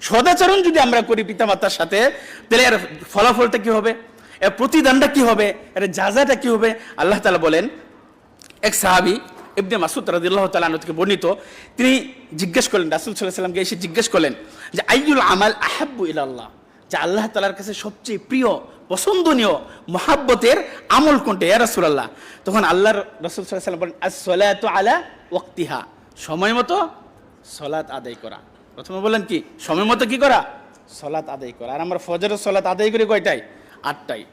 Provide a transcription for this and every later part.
সদাচরণ যদি আমরা করি পিতামাতার সাথে, তাহলে এর ফলাফলটা কি হবে? এর প্রতিদানটা কি হবে? এর যাজাটা কি হবে? আল্লাহ তালা বলেন, এক সাহাবি ইবনে মাসুদ রাদিল্লাহ তাআলা আনহু থেকে বর্ণিত, তিনি জিজ্ঞেস করলেন, রাসুল আলাইহি সাল্লামকে এসে জিজ্ঞেস করলেন যে, আইয়ুল আমাল আহাব্বু ইলাল্লাহ? যে আল্লাহ তালার কাছে সবচেয়ে প্রিয়, পছন্দনীয় মহাব্বতের আমল কোনটা? ইয়া রাসূলুল্লাহ। তখন আল্লাহর রাসূল আলাইহি সাল্লাম বলেন as-সালাতু আলা ওয়াক্তিহা। সময় মতো সলাত আদায় করা। প্রথমে বললেন কি, সময় মতো কি করা? সলাত আদায় করা। আর আমরা ফজরের সলাত আদায় করি কয়টায়? আটটায়।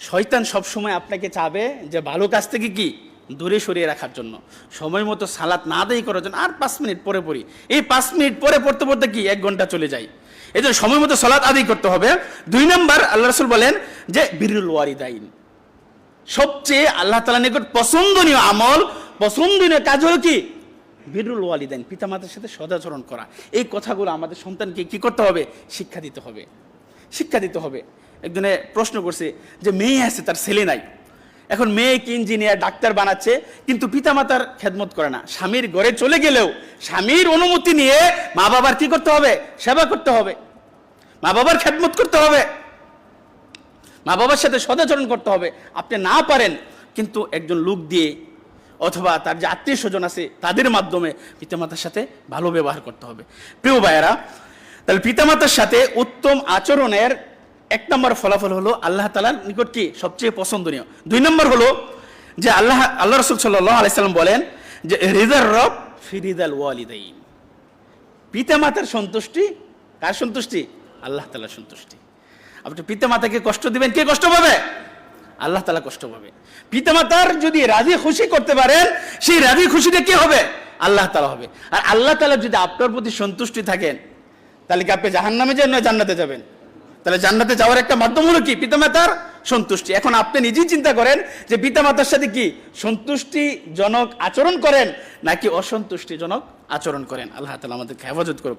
শয়তান সবসময় আপনাকে চাবে যে ভালো কাজ থেকে কি? দূরে সরিয়ে রাখার জন্য। সময় মতো সালাত না আদায় করার জন্য আর পাঁচ মিনিট পরে পড়ি। এই পাঁচ মিনিট পরে পড়তে পড়তে কি? এক ঘণ্টা চলে যায়। এই জন্য সময় মতো সালাত আদায় করতে হবে। দুই নম্বর, আল্লাহ রসুল বলেন যে বিরুল ওয়ারিদাইন সবচেয়ে আল্লাহ তালা নিকট পছন্দনীয় আমল, পছন্দনীয় কাজ হলো কি? বিরুল ওয়ালিদাইন, পিতামাতার সাথে সদাচরণ করা। এই কথাগুলো আমাদের সন্তানকে কি করতে হবে? শিক্ষা দিতে হবে। শিক্ষা দিতে হবে। একজনে প্রশ্ন করছে যে, মেয়ে আছে, তার ছেলে নাই। এখন মেয়ে কি ইঞ্জিনিয়ার, ডাক্তার বানাচ্ছে, কিন্তু পিতামাতার খেদমত করে না। স্বামীর ঘরে চলে গেলেও স্বামীর অনুমতি নিয়ে মা বাবার কি করতে হবে? সেবা করতে হবে। মা বাবার খেদমত করতে হবে। মা বাবার সাথে সদাচরণ করতে হবে। আপনি না পারেন, কিন্তু একজন লোক দিয়ে অথবা তার যে আত্মীয় স্বজন আছে, তাদের মাধ্যমে পিতামাতার সাথে ভালো ব্যবহার করতে হবে। প্রিয় ভাইয়েরা, তাহলে পিতামাতার সাথে উত্তম আচরণের এক নম্বর ফলাফল হলো আল্লাহ তালার নিকট কি সবচেয়ে পছন্দনীয়? দুই নম্বর হলো যে আল্লাহ আল্লাহ রসুল সাল্লাহ আলাইসাল্লাম বলেন যে রিদার রব ফিরিদাল ওয়ালিদাইন। পিতামাতার সন্তুষ্টি, কার সন্তুষ্টি? আল্লাহ তালার সন্তুষ্টি। আপনি পিতামাতাকে কষ্ট দিবেন, কে কষ্ট পাবে? আল্লাহ তালা কষ্ট পাবে। পিতামাতার যদি রাজি খুশি করতে পারেন, সেই রাজি খুশিটা কে হবে? আল্লাহ তালা হবে। আর আল্লাহ তালা যদি আপনার প্রতি সন্তুষ্টি থাকেন, তাহলে কি আপনি জাহান নামে যান জান্নাতে যাবেন? তাহলে জান্নাতে যাওয়ার একটা মাধ্যম হলো কি? পিতামাতার সন্তুষ্টি। এখন আপনি নিজেই চিন্তা করেন যে পিতামাতার সাথে কি সন্তুষ্টিজনক আচরণ করেন, নাকি অসন্তুষ্টিজনক আচরণ করেন? আল্লাহ তালা আমাদেরকে হেফাজত করুক।